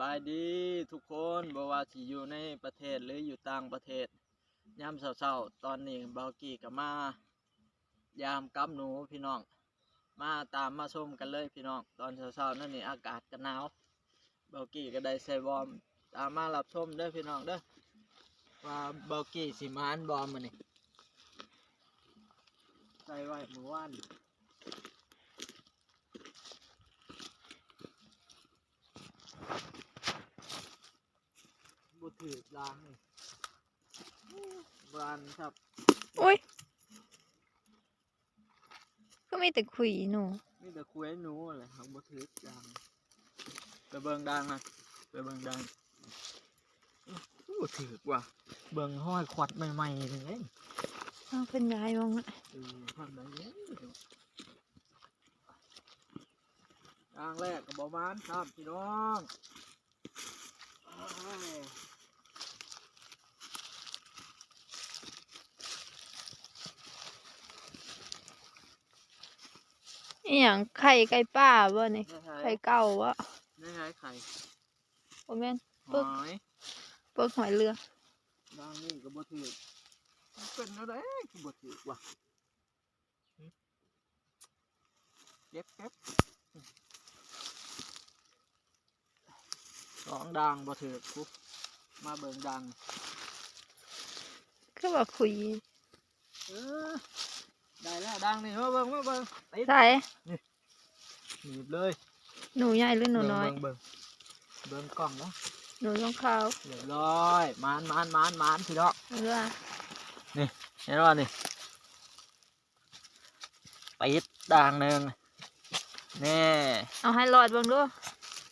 บายดีทุกคนบ่ว่าสิอยู่ในประเทศหรืออยู่ต่างประเทศยามเช้าๆตอนนี้เบากี้ก็มายามกับหนูพี่น้อง มาตามมาชมกันเลยพี่น้อง ตอนเช้าๆนั่นนี่อากาศก็หนาวเบากีก็ได้ใส่วอร์มตามมารับชมเด้อพี่น้องเด้อว่าเบากีสิมานบอมมื้อนี้ใส่ไว้เมื่อวาน บุถือล้างนี่บรานครับโอ้ยก็มีแต่ขุยหนูมีแต่คุยหนูอะไรครับบุถือล้างไปเบิ่งดังนะไปเบิ่งดังบุถือกว่า เบิ่งห้อยขวัดใหม่ๆเลยเอาเป็นยายมองอะเออทำได้เลยดังแรกกับบอมานครับพี่น้อง โอ้ยอหย่างไข่ไก่ป้าบ่นี่ไม่ใช่ไข่เก่าวะไม่ใช่ไข่โอแม่นหปึ๊กอยเปิกหอยเรือดังนี่กับบถือมันเป็นอะไรกับบถือกว่าเก็บเก็บสองดังบ่ถือคุมาเบิ่งดังก็ว่าขุยเออ ได้แล้วดังนี่มาเบิ่งมาเบิ่งติดใส่หนีบเลยหนูใหญ่หรือหนูน้อย เบิ่งเบิ่งเบิ่งกล้องเนาะหนูต้องขาวเรียบร้อยมานมานมานมานพี่น้องเรือเห็นว่านี่ปิดดังหนึ่งแน่เอาให้หลอดเบิ่งดู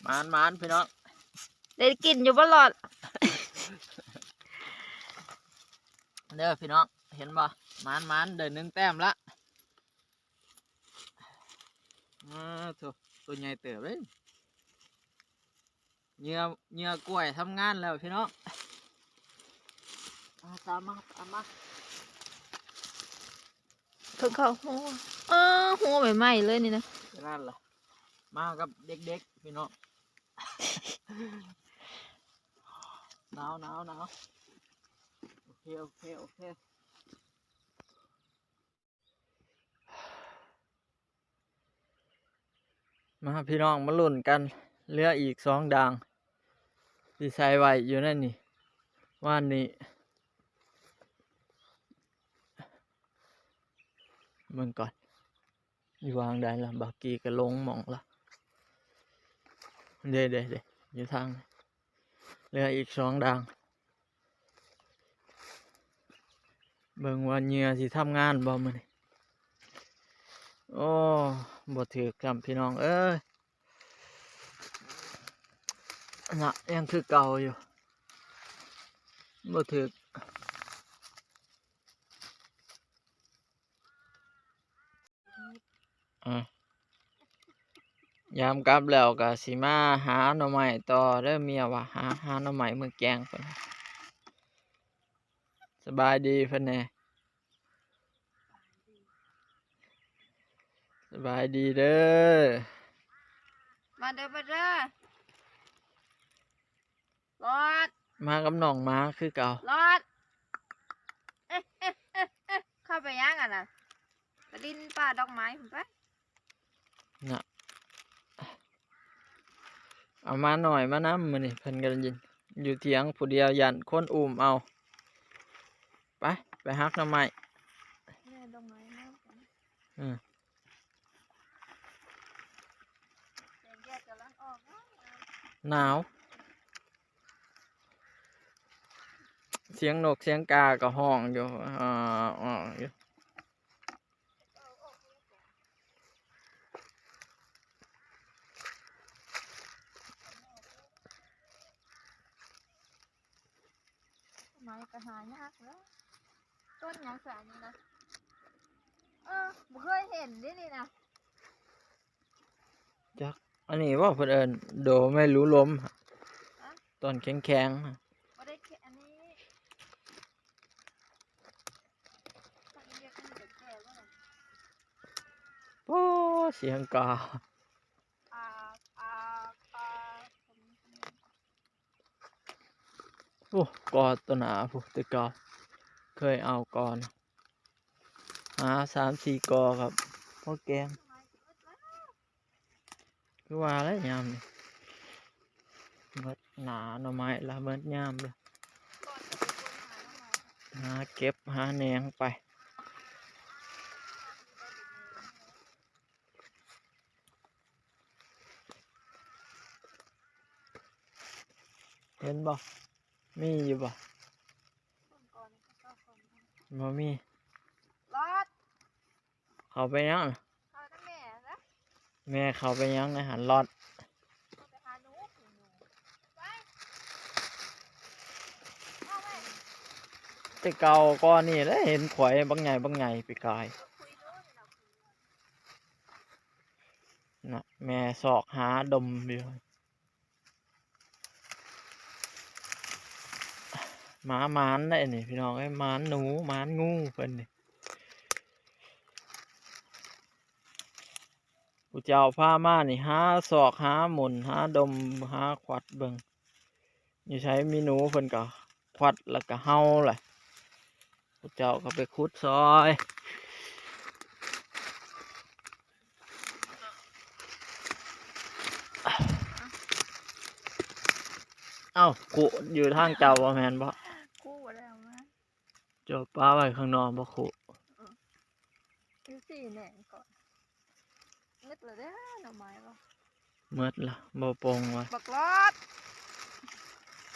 มานมานพี่น้องได้กินอยู่บ่หลอดเด้อพี่น้องเห็นบ่ มานมานเดินหนึ่งแต้มละอ่าถูกตัวใหญ่เติบเลยเหงื่อเหงื่อกล้วยทำงานแล้วพี่น้องอ่าตามมาตามมาเพิ่งเข้าหัวเออหัวใหม่ๆเลยนี่นะนั่นล่ะมากับเด็กๆ พี่น้อง หนาวหนาวหนาวโอเค โอเค โอเค มาพี่น้องมาลุ้นกันเหลืออีกสองดางที่ใส่ไว้อยู่นั่นนี่ว่านนี้เบิ่งก่อนอยู่วางได้ละบากีก็ลงมองละเด้เด้เด้อยู่ทางเหลืออีกสองดางเบิ่งว่าเหงื่อสิทำงานบ่มื้อนี้ โอ้บ่ถือกำพี่น้อง เอ้ยน่ะยังคือเก่าอยู่บ่ถืออะยามกลับแล้วก็สิมาหาหน่อไม้ต่อเด้อเมียว่าหาหาหน่อไม้มือแกงเพิ่นสบายดีเพิ่นแน่ สบายดีเด้อ มาเด้อมาเด้อหลอดมากับน้องหมาคือเก่าหลอดเอ๊ะเอ๊ะเอ๊ะเอ๊ะเข้าไปย่างกันน่ะไปดินป่าดอกไม้ผมไปน่ะเอามาหน่อยมานำมื้อนี้เพิ่นก็ยิน อยู่เถียงผู้เดียวยันคนอุ้มเอา ไป ไปฮักหน่อไม้ เนี่ยดอกไม้มากกว่า อืม แสงแดดกำลังออกนะ หนาว เสียงนกเสียงกาก็ห้องอยู่อ่าอ่าอยู่ไม้ก็หายากแล้วต้นหยังแสนนี่นะเออบ่เคยเห็นดินี่นะจัก อันนี้ว่าเพิ่นเอิ้นโดไม่รู้ล้มต้นแข็งแค่อันนี้ต้นเรียกมันจะแก่ว่าล่ะโอ้เสียงกาอาอาอาโอ้กอตัวหนาผู้ตะเกาเคยเอาก่อนหาสามสี่กอครับพ่อแกง ทำไมอึดแล้ว คือว่าแล้วยามนี่เบิดหนาหน่อไม้ละเบิดยามเลยก่อนจะไปคนหาทำไมหาเก็บหาแหนงไปเห็นบ่มีอยู่บ่คนก่อนนี่ก็เข้าคนบ่มีรอดเขาไปยังน่ะ เข้าทั้งแม่นะ แม่เขาไปยังอาหาหนูถึงหนูไปเอาแต่เก่าก้อนนี่แล้วเห็นข่อยบางใหญ่บางใหญ่ไปกายน่ะแม่สอกหาดมอยู่หมาหมานได้นี่พี่น้องไอ้หมานหนูหมานงูเพิ่นนี่ กูเจ้าพามานี่หาสอกหาหมุนหาดมหาขวัดเบิงอยู่ใช้มีหนูเพิ่นก็ขวัดแล้วก็เฮาแหละกูเจ้าก็ไปขุดซอยเอ้ากูอยู่ทางเจ้าบ่แม่นบ่กู้แล้วมาเจ้าป้าไว้ข้างนอกบ่คุดูสิแหน่งก่อน นึกเลยเด้อหน่อไม้บ่หมดละบ่ปงวะบักรอด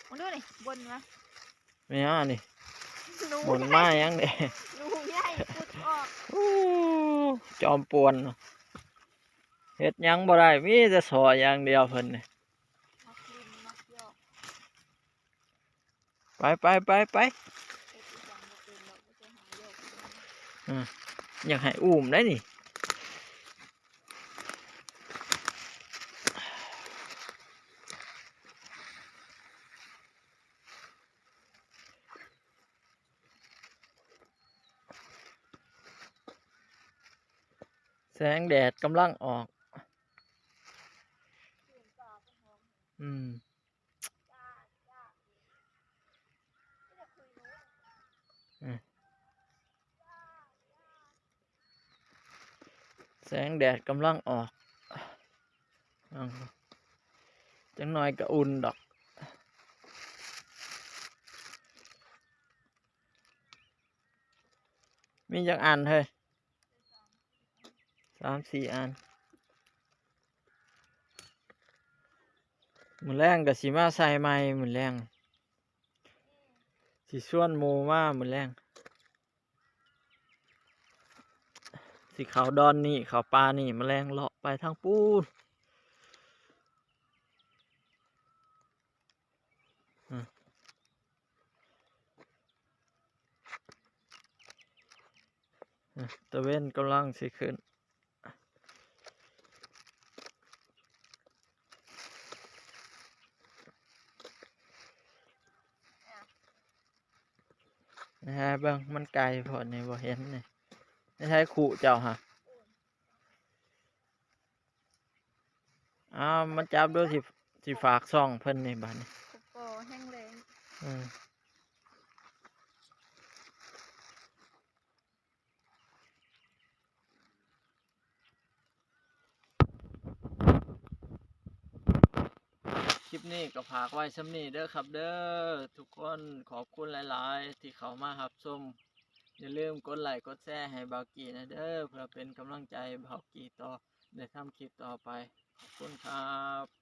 มาดูนี่บนมาแม่อันนี่หนูบนมายังเด้หนูใหญ่พุดออกอู้จอมปวนเนาะเฮ็ดหยังบ่ได้มีแต่สออย่างเดียวเพิ่นนี่มักลินมักยอกไปไปไปไปเอ็ดอีหยังบ่เป็นหรอกบ่จะหายอกอยากให้อุ้มได้นี่ แสงแดดกำลังออก อืม แสงแดดกำลังออกจังหน่อยก็อุ่นดอกมีจักอันเฮ้ยามสี่อันมือแรงกับสีมาใส่ไม้มือแรงสีส่วนหมูมามือแรงสีขาวดอนนี่ขาวปลานี่มือแมลงเลาะไปทางปูนตะเว้นกำลังสิขึ้น นะฮะ เบิ่งมันไกลพอนี่บ่เห็นนี่ไม่ใช่ขู่เจ้าฮะอ้าวมันจับด้วยสิสิฝากซ่องเพิ่นนี่บัดนี้โกโก้แห้งแรงอืม ลิปนี้ก็ฝากไว้สำนี้เด้อครับ เด้อทุกคนขอบคุณหลาย ๆ ที่เขามารับชมอย่าลืมกดไลค์กดแชร์ให้บากีนะเด้อเพื่อเป็นกำลังใจบากีต่อในทำคลิปต่อไป ขอบคุณครับ